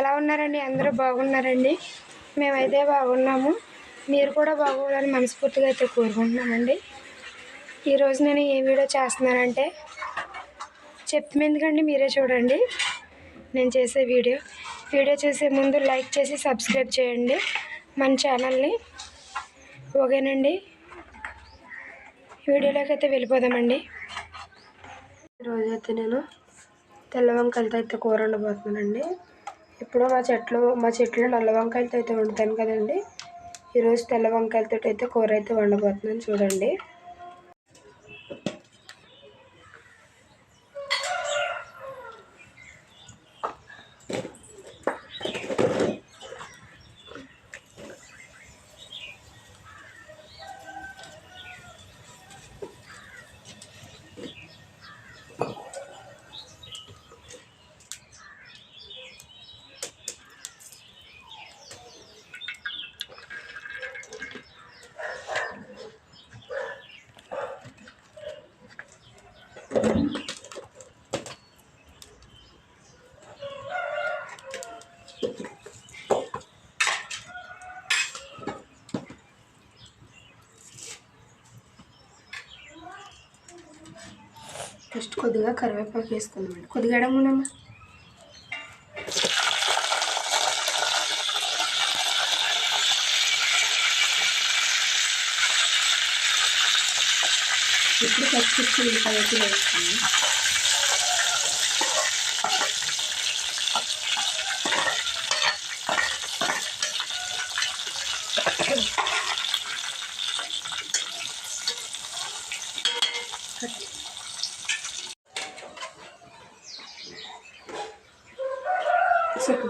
ఎలా ఉన్నారండి? అందరూ బాగున్నారండి? మేమైతే బాగున్నాము. మీరు కూడా బాగోవాలని మనస్ఫూర్తిగా అయితే కోరుకుంటున్నామండి. ఈరోజు నేను ఏ వీడియో చేస్తున్నానంటే చెప్తాం ఎందుకండి మీరే చూడండి. నేను చేసే వీడియో. వీడియో చేసే ముందు లైక్ చేసి సబ్స్క్రైబ్ చేయండి. మన ఛానల్ని ఓకేనండి? వీడియోలోకి అయితే వెళ్ళిపోదామండి. ఈరోజైతే నేను తెల్ల వంకాయలతో అయితే కూర వండబోతున్నానండి. ఇప్పుడు మా చెట్లు మా చెట్లు నల్ల వంకాయలతో అయితే వండుతాను కదండి. ఈరోజు తెల్ల వంకాయలతో అయితే కూర అయితే వండబోతున్నాను చూడండి. ఫస్ట్ కొద్దిగా కరివేపాకు వేసుకుందామండి కొద్దిగా ఎడముండమ్మా ఇప్పుడు పచ్చిమిర్చి ఉల్లిపాయలు వేస్తాను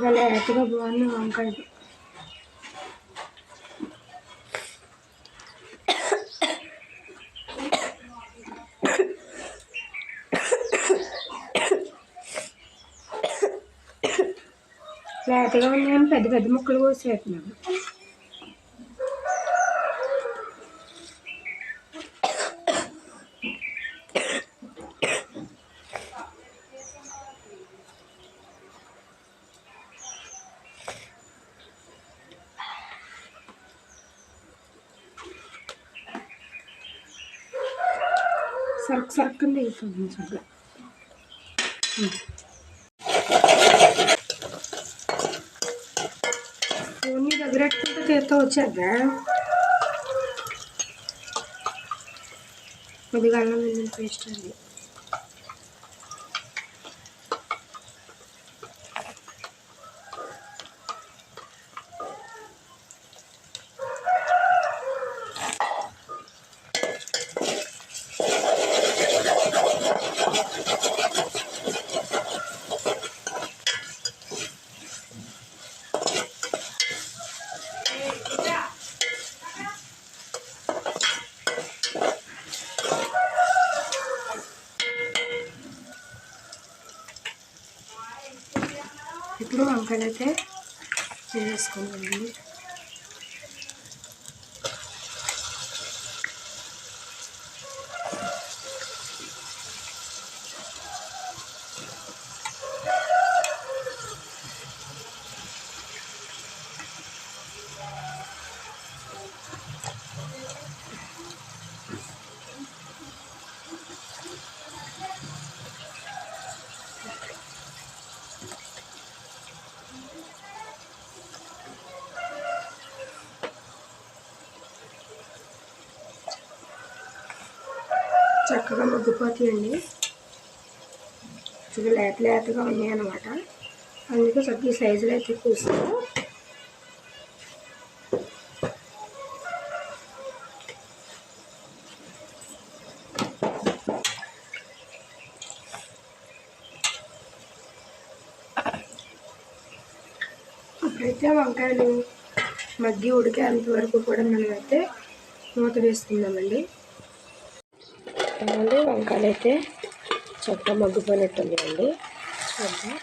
చక్కగా లేతగా బాగుంది వంకాయ లేతగా ఉన్నాయని పెద్ద పెద్ద ముక్కలు కోసేస్తున్నాను సరుకు సరుకు దిగుతుంది చూడ ఫోన్ నీ దగ్గర పెట్టుకుంటే తీరుతూ వచ్చేద్దా? కొద్దిగా అల్లం వెల్లుల్లి పేస్ట్ అండి ఇప్పుడు వంకాయలు అయితే వేసుకోవాలండి చక్కగా మగ్గిపోతాయండి చక్కగా లేత లేతగా ఉన్నాయి అన్నమాట అందుకే చక్కగా సైజులు సైజులో అయితే కూస్తాను ఇప్పుడైతే వంకాయలు మగ్గి ఉడికేంత వరకు కూడా మనమైతే మూత వేసుకుందామండి. చూస్తామండి వంకాయలు అయితే చక్కగా మగ్గిపోయినట్టుందండి. చూద్దాం.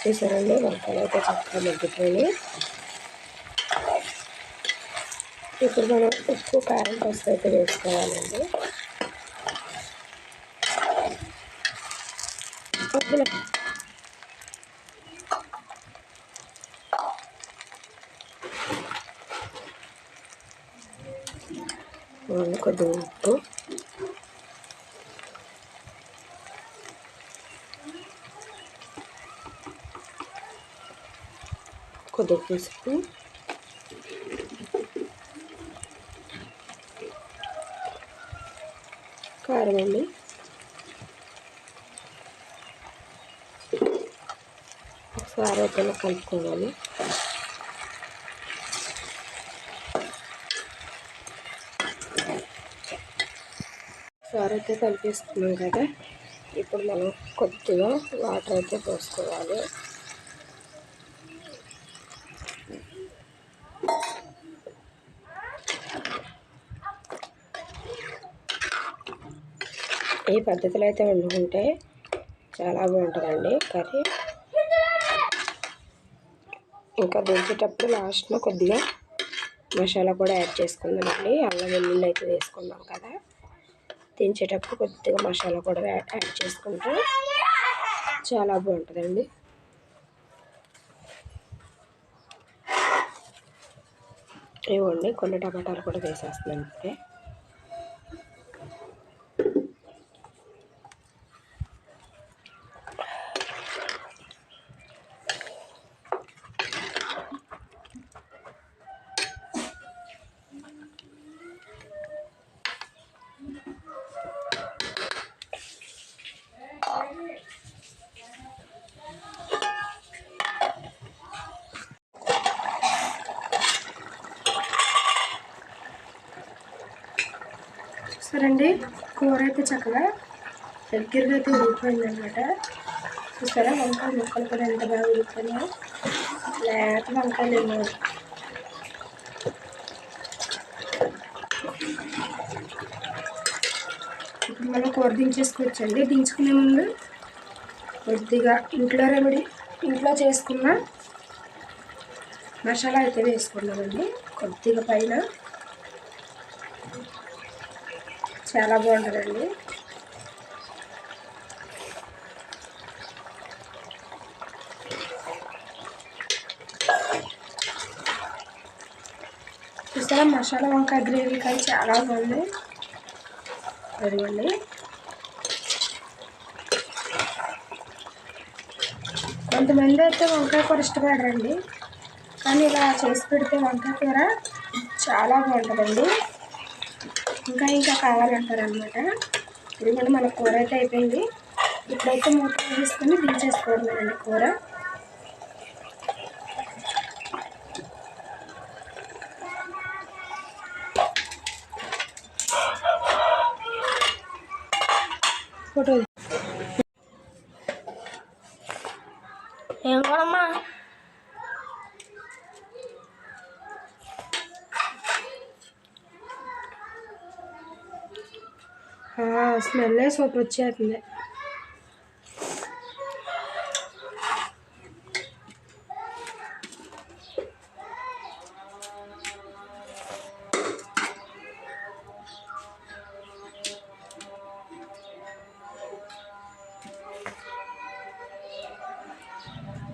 చూసారండి? వంకాయలు అయితే చక్కగా మగ్గిపోయి ఇప్పుడు మనం ఉప్పు కారం పసుపు అయితే వేసుకోవాలండి. కొద్దిగా ఉప్పు కొద్దిగా పసుపు కారం అండి ఒకసారి అయితే కలుపుకోవాలి ఒకసారి అయితే కలిపేసుకున్నాం కదా ఇప్పుడు మనం కొద్దిగా వాటర్ అయితే పోసుకోవాలి ఈ పద్ధతిలో అయితే వండుకుంటే చాలా బాగుంటుందండి కర్రీ. ఇంకా దించేటప్పుడు లాస్ట్లో కొద్దిగా మసాలా కూడా యాడ్ చేసుకుందామండి. అల్లం వెల్లుల్లి అయితే వేసుకున్నాం కదా. దించేటప్పుడు కొద్దిగా మసాలా కూడా యాడ్ చేసుకుంటే చాలా బాగుంటుందండి. ఇవ్వండి కొన్ని టమాటాలు కూడా వేసేస్తున్నాను ఇప్పుడే. చూసారండి కూర అయితే చక్కగా దగ్గరగా అయితే ఉడికిపోయింది అనమాట చూసారా వంకాయ ముక్కలు కూడా ఎంత బాగా ఉడికిపోయినాయో లేత వంకాయలు ఏమో ఇప్పుడు మనం కూర దించేసుకోవచ్చండి. దించుకునే ముందు కొద్దిగా ఇంట్లో రెమెడీ ఇంట్లో చేసుకున్న మసాలా అయితే వేసుకున్నామండి కొద్దిగా పైన చాలా బాగుంటుందండి. చూసారా మసాలా వంకాయ గ్రేవీ కానీ చాలా బాగుంది. అదిగోండి. కొంతమంది అయితే వంకాయ కూర ఇష్టపడరండి. కానీ ఇలా చేసి పెడితే వంకాయ కూర చాలా బాగుంటుందండి. ఇంకా ఇంకా కావాలంటారనమాట మనం మన కూర అయితే అయిపోయింది. ఇప్పుడైతే మూత వేసుకొని దించేసుకోవడమేనండి కూర. స్మెల్ సూపర్ వచ్చేస్తుంది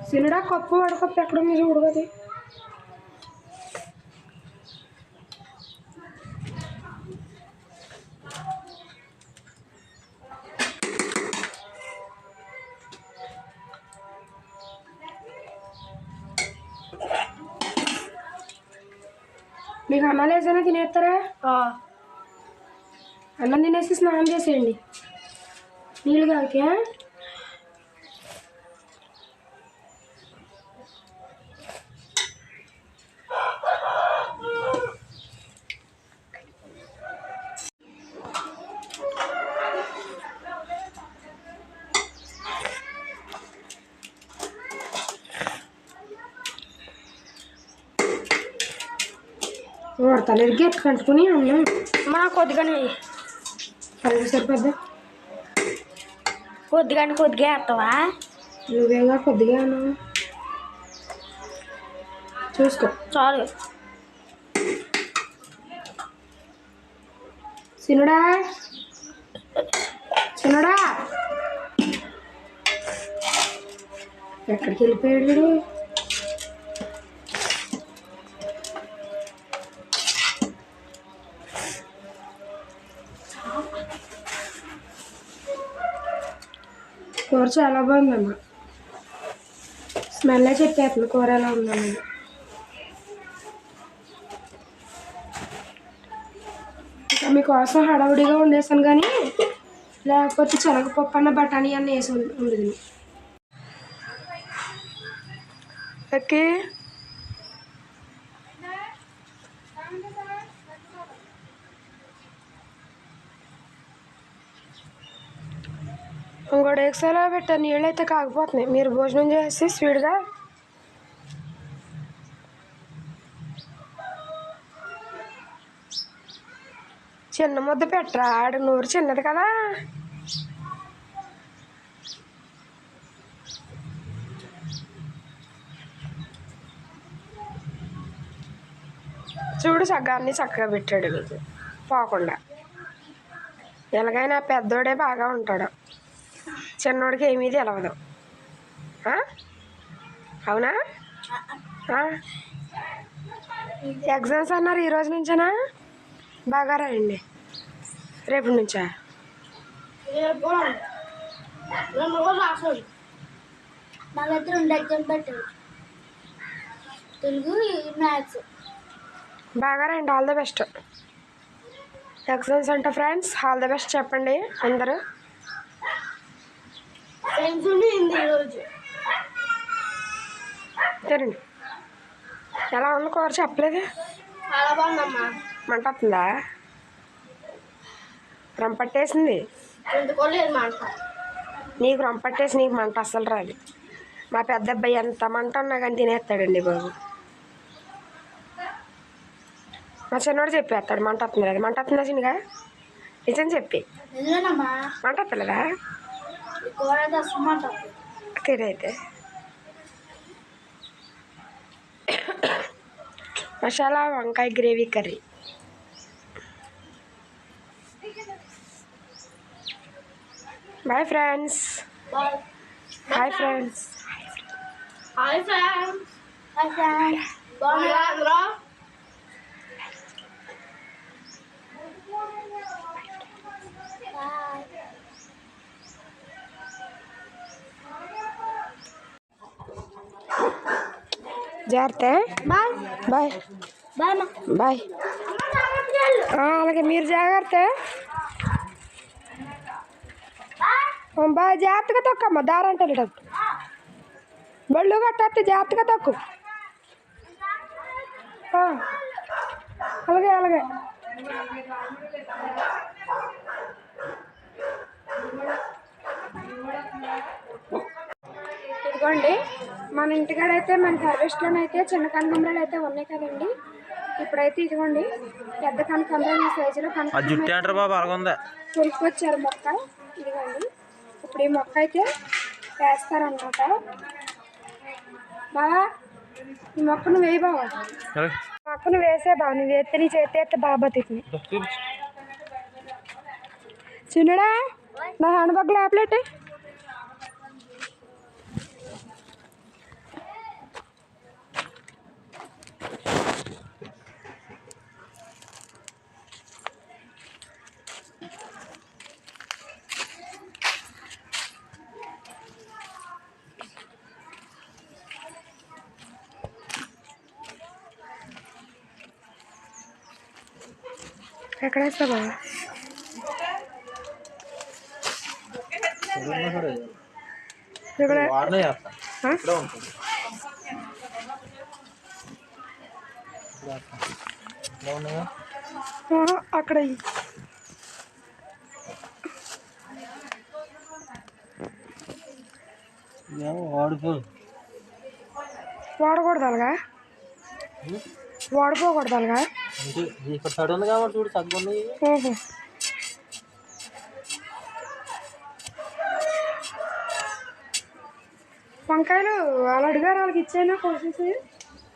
సినుడా కప్పు వడకప్పు ఎక్కడ ఉంది చూడు మీకు అన్నం లేసైనా తినేస్తారా? అన్నం తినేసి స్నానం చేసేయండి. నీళ్ళు కాకే తలెరిగి కట్టుకుని అన్నం మా కొద్దిగానే అలాగే సరిపోద్దా? కొద్దిగానే కొద్దిగా వేస్తావా? నువ్వేగా కొద్దిగా చూసుకో. చాలు. సినుడా? సినుడా? ఎక్కడికి వెళ్ళిపోయాడు కూర చాలా బాగుందమ్మ. స్మెల్ చెప్పేస్తుంది కూర ఎలా ఉందని ఇంకా మీకోసం హడావుడిగా వండేసాను కానీ లేకపోతే శనగపప్పు అన్న బఠానీ అన్న వేసి ఉండదు ఓకే. ఇంకోటి ఎక్సలో పెట్టారు నీళ్ళు అయితే కాకపోతున్నాయి. మీరు భోజనం చేసి స్వీట్గా చిన్న ముద్ద పెట్టరా? ఆడు నూరు చిన్నది కదా. చూడు సగ్గాన్ని చక్కగా పెట్టాడు పోకుండా. ఎలాగైనా పెద్దోడే బాగా ఉంటాడు. చిన్నోడికి ఏమీ తెలవదు. అవునా? ఎగ్జామ్స్ అన్నారు ఈ రోజు నుంచేనా? బాగా రాయండి. రేపు నుంచా? రేపు నా దగ్గర రెండు ఎగ్జామ్ తెలుగు మ్యాథ్స్ బాగా రాయండి. All the best. ఎగ్జామ్స్ అంటే ఫ్రెండ్స్ ఆల్ ద బెస్ట్ చెప్పండి అందరూ. సైన్స్ ఉండి హిందీ ఈరోజు ఎలా ఉంది కూర చెప్పలేదు? చాలా బాగుందమ్మా. మంట వస్తుందా? రంపట్టేసింది ఎందుకోలేదు మాట. నీకు రంపట్టేసి నీకు మంట అస్సలు రాదు. మా పెద్ద అబ్బాయి ఎంత మంట ఉన్నా కానీ తినేస్తాడండి బాబు. మా చిన్నోడు చెప్పేస్తాడు మంట వస్తుంది లేదు? మంట వస్తుందా చిన్నగా? నిజం చెప్పి. మంట వస్తలేదా? తినైతే మసాలా వంకాయ gravy curry bye friends bye hi friends hi friends hi friends జాగ్రత్త. బాయ్. బాయ్. బాయ్ అలాగే మీరు జాగ్రత్త. బాయ్. జాగ్రత్తగా తొక్కమ్మ దారంటే వెళ్ళేటప్పుడు బళ్ళు కట్టేస్తే జాగ్రత్తగా తొక్కు. అలాగే అలాగే. ఇదిగోండి మన ఇంటికాడైతే మన హార్వెస్ట్లోనైతే చిన్న కనకంబరాలు అయితే ఉన్నాయి కదండి. ఇప్పుడైతే ఇదిగోండి పెద్ద కనకంబరాలు ఈ సైజులో బాబు అలాగుందా? కొనుక్కొచ్చారు మొక్క. ఇదిగోండి ఇప్పుడు ఈ మొక్క అయితే వేస్తారనమాట బావా ఈ మొక్కను వేయి బావా. మొక్కను వేసే బావ నువ్వు వేస్తే నీ చేతి ఎత్తే బాగా బతుకుతుంది. చిన్నడా నా హ్యాండ్ బ్యాగ్ లోపలేటే. ఎక్కడ వేస్తా బావా ఇక్కడ వాడనే చేస్తా ఆ? ఇక్కడే ఉంటుంది ఇలా ఉన్నాయా ఆహా, అక్కడ ఇయ్యి. ఏమో వాడిపో వాడకూడదు అలాగా వాడిపోకూడదు అలాగా చూడు వంకాయలు వాళ్ళు అడిగారు వాళ్ళకి ఇచ్చాను కోసేసి.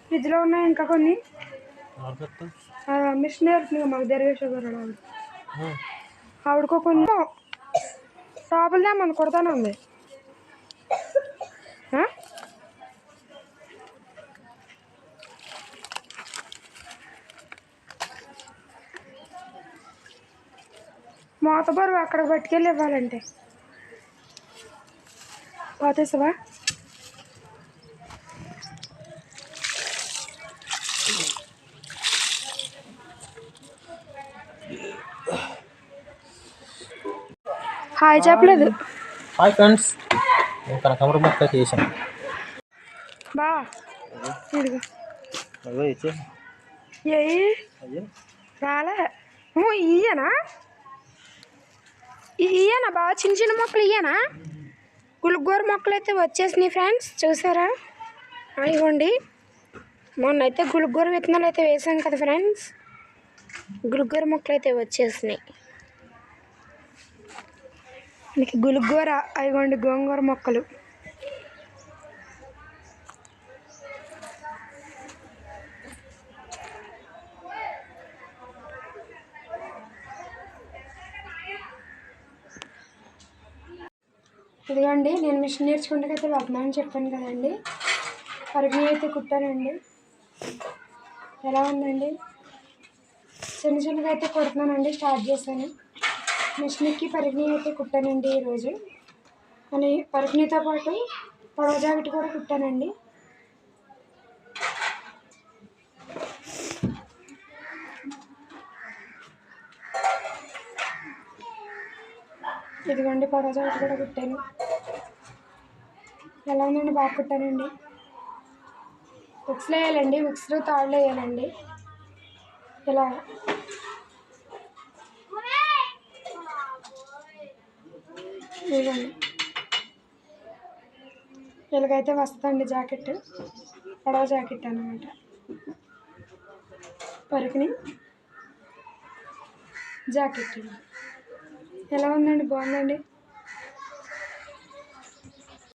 ఫ్రిడ్జ్లో ఉన్నాయి ఇంకా కొన్ని. ఆ, మిషన్ నేర్పుతుంది మాకు ఆవిడ ఆవిడకో కొన్ని. టాపులదే మన కొడతానే ఉంది మూత బరువు అక్కడికి పట్టుకెళ్ళి ఇవ్వాలంటే పాతేసావా హాయ్ చెప్పలేదు. హాయ్ ఫ్రెండ్స్ నేను కనకాంబరం మొక్క చేశాను. బా ఇదిగో. అయ్యే. రాలే. ఇయ్యనా? ఇయ్యనా బాగా చిన్న చిన్న మొక్కలు ఇయ్యనా? గులుగోర మొక్కలు అయితే వచ్చేసినాయి ఫ్రెండ్స్ చూసారా? ఇవ్వండి. మొన్న అయితే గులుగోర విత్తనాలు అయితే వేసాం కదా ఫ్రెండ్స్ గులుగోర మొక్కలు అయితే వచ్చేసినాయి. మనకి గులుగోర అదిగోండి గోంగూర మొక్కలు. ఇదిగోండి నేను మిషన్ నేర్చుకుంటే వెళ్తున్నానని చెప్పాను కదండి. పరిగి అయితే కుట్టానండి. ఎలా ఉందండి? చిన్న చిన్నగా అయితే కుడుతున్నానండి స్టార్ట్ చేశాను. మిషన్కి పరిగణి అయితే కుట్టానండి ఈరోజు. అని పరిగణితో పాటు పొడవ జాకెట్ కూడా కుట్టానండి. ఇదిగోండి పరోజా జాకెట్ కూడా కుట్టాను. ఎలా ఉందండి? బాగా కుట్టానండి. బుక్స్లో వేయాలండి బుక్స్లో తాళ్ళు వేయాలండి. ఇలా. ఇదిగోండి. ఇలాగైతే వస్తుందండి జాకెట్ పొడవ జాకెట్ అనమాట పరుకుని జాకెట్ ఇది. ఎలా ఉందండి? బాగుందండి?